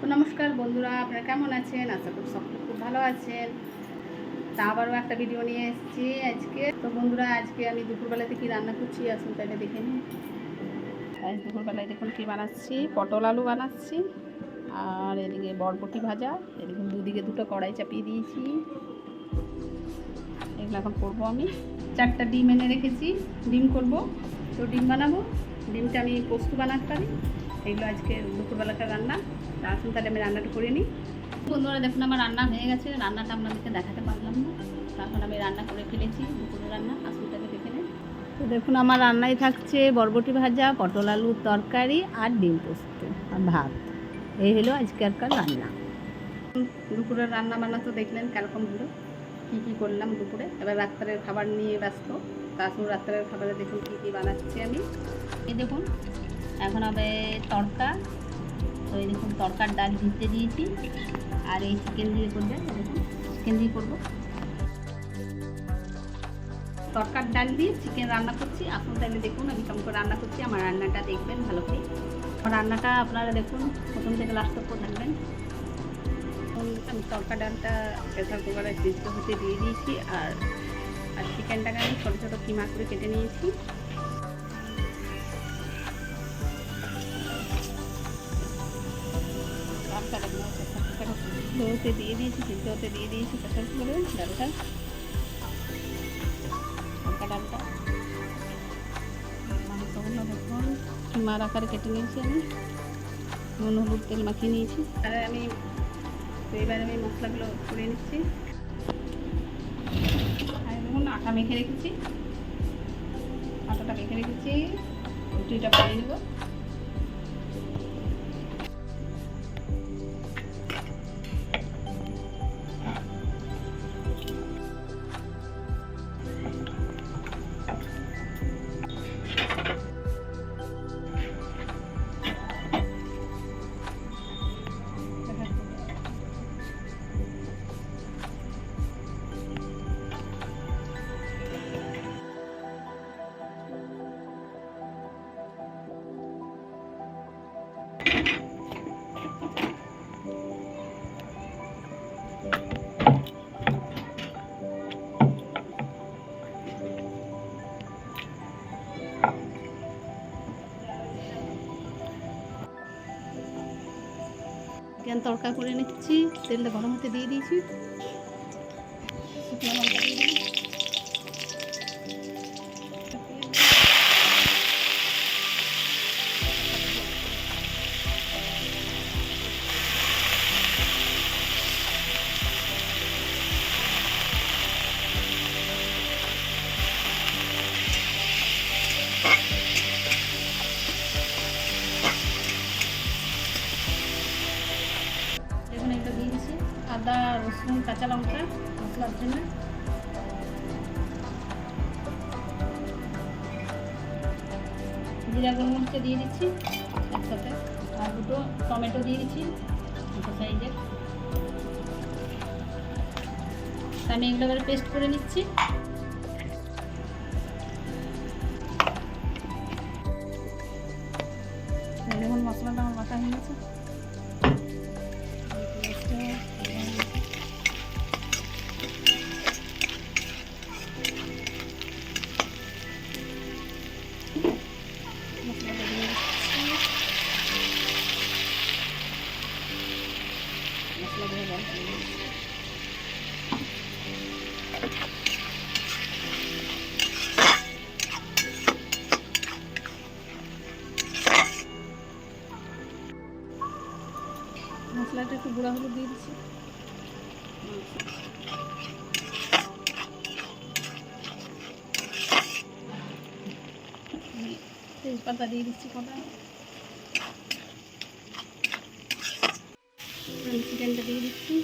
তো নমস্কার বন্ধুরা, আপনারা কেমন আছেন? আশা করি সকলে খুব ভালো আছেন। তা আবারও একটা ভিডিও নিয়ে এসেছি আজকে। তো বন্ধুরা, আজকে আমি দুপুরবেলাতে কি রান্না করছি, আসুন তাহলে দেখে নিন আজ দুপুরবেলায় দেখুন কী বানাচ্ছি, পটল আলু বানাচ্ছি, আর এদিকে বরবটি ভাজা, এদিকে দুদিকে দুটো কড়াই চাপিয়ে দিয়েছি। এগুলো এখন করব আমি। চারটা ডিম এনে রেখেছি, ডিম করব। তো ডিম বানাবো, ডিমটা আমি পোস্ত বানাতে পারি। এগুলো আজকে দুপুরবেলাকার রান্না। তা আসুন তাহলে আমি রান্নাটা করে নিই। বন্ধুরা দেখুন আমার রান্না হয়ে গেছে। রান্নাটা আপনাদেরকে দেখাতে পারলাম না। তখন আমি রান্না করে ফেলেছি দুপুরের রান্না। আসুন তাহলে দেখে নিই তো দেখুন আমার রান্নায় থাকছে বরবটি ভাজা পটল আলুর তরকারি আর ডিম পোস্ত আর ভাত। এই হলো আজকেরকার রান্না। দুপুরের রান্না বান্না তো দেখলেন কীরকম হলো কী কী করলাম দুপুরে। এবার রাত্রের খাবার নিয়ে ব্যস্ত। তা আসুন রাত্রের খাবারে দেখুন কী কী বানাচ্ছি আমি। এই দেখুন এখন হবে তড়কা। তো এই দেখুন, তড়কার ডাল ভিজতে দিয়েছি। আর এই চিকেন দিয়ে করবে চিকেন দিয়ে করব। তরকার ডাল দিয়ে চিকেন রান্না করছি। আসুন তাহলে দেখুন, আমি কেমন করে রান্না করছি, আমার রান্নাটা দেখবেন ভালো করে। রান্নাটা আপনারা দেখুন, প্রথম থেকে লাস্ট তক থাকবেন আমি তরকা ডালটা প্রেসার কুকারে সিদ্ধ হতে দিয়ে দিয়েছি। আর আর চিকেনটাকে আমি ছোটো ছোটো কিমা করে কেটে নিয়েছি। দিয়ে দিয়েছি, সিদ্ধ দিয়ে দিয়েছি প্রেসার কুকারে ডালটা। হালকা ডালটা। মাংসগুলো দেখুন কিমার আকারে কেটে নিয়েছি আমি। নুন, হলুদ তেল মাখিয়ে নিয়েছি। আর আমি এবার আমি মশলাগুলো করে নিচ্ছি। আর দেখুন, আটা মেখে রেখেছি। আটাটা মেখে রেখেছি। রুটিটা বানিয়ে নেব। তড়কা করে নিচ্ছি তেলটা গরম হতে দিয়ে দিয়েছি। শুকনো লঙ্কা কাঁচা লঙ্কা, মশলার জন্য। জিরা গোলমরিচে দিয়ে দিচ্ছি একসাথে, আর দুটো টমেটো দিয়ে দিচ্ছি দুটো সাইজের আমি এগুলো পেস্ট করে নিচ্ছি। মশলাটা একটু গুঁড়া হলুদ দিয়ে দিচ্ছি। তেজপাতা দিয়ে দিচ্ছি কটা? চিকেনটা দিয়ে দিচ্ছি।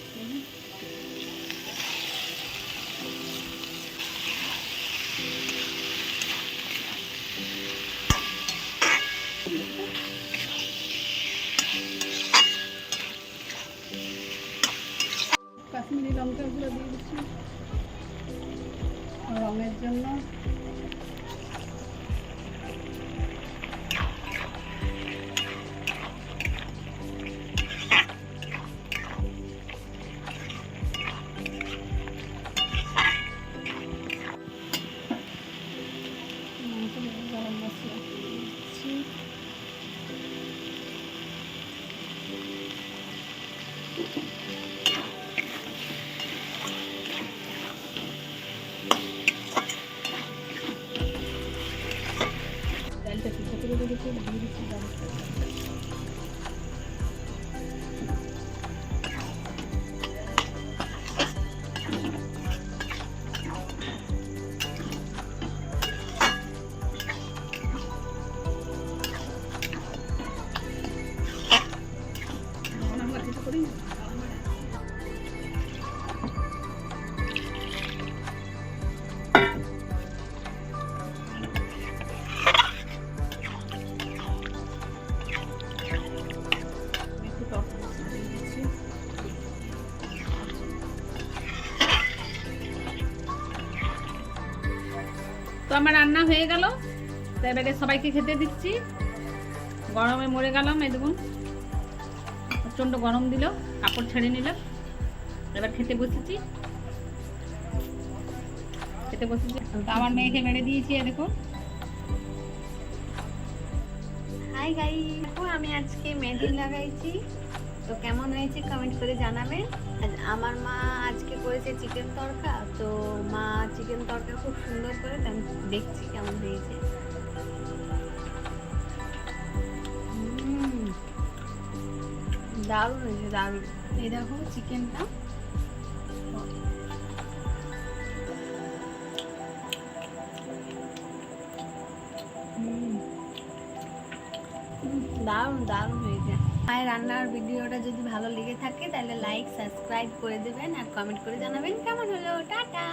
কাশ্মীরি লঙ্কা গুঁড়ো দিয়ে দিচ্ছি। রঙের জন্য। করে আমার রান্না হয়ে গেল। তো এবারে সবাইকে খেতে দিচ্ছি। গরমে মরে গেলাম, এই দেখুন। প্রচণ্ড গরম দিল, কাপড় ছেড়ে নিলাম এবার খেতে বসেছি। খেতে বসেছি। আমার মেয়েকে মেরে দিয়েছি দেখুন। হাই গাই আমি আজকে মেহেন্দি লাগাইছি। তো কেমন হয়েছে কমেন্ট করে জানাবেন? আমার মা আজকে করেছে চিকেন তরকা, তো মা চিকেন তরকা খুব সুন্দর করে আমি দেখছি কেমন হয়েছে। দারুণ হয়েছে, দারুণ। এই দেখো চিকেনটা দারুণ দারুণ হয়েছে। আমার রান্নার ভিডিওটা যদি ভালো লেগে থাকে, তাহলে লাইক সাবস্ক্রাইব করে দেবেন আর কমেন্ট করে জানাবেন। কেমন হলো? টাটা!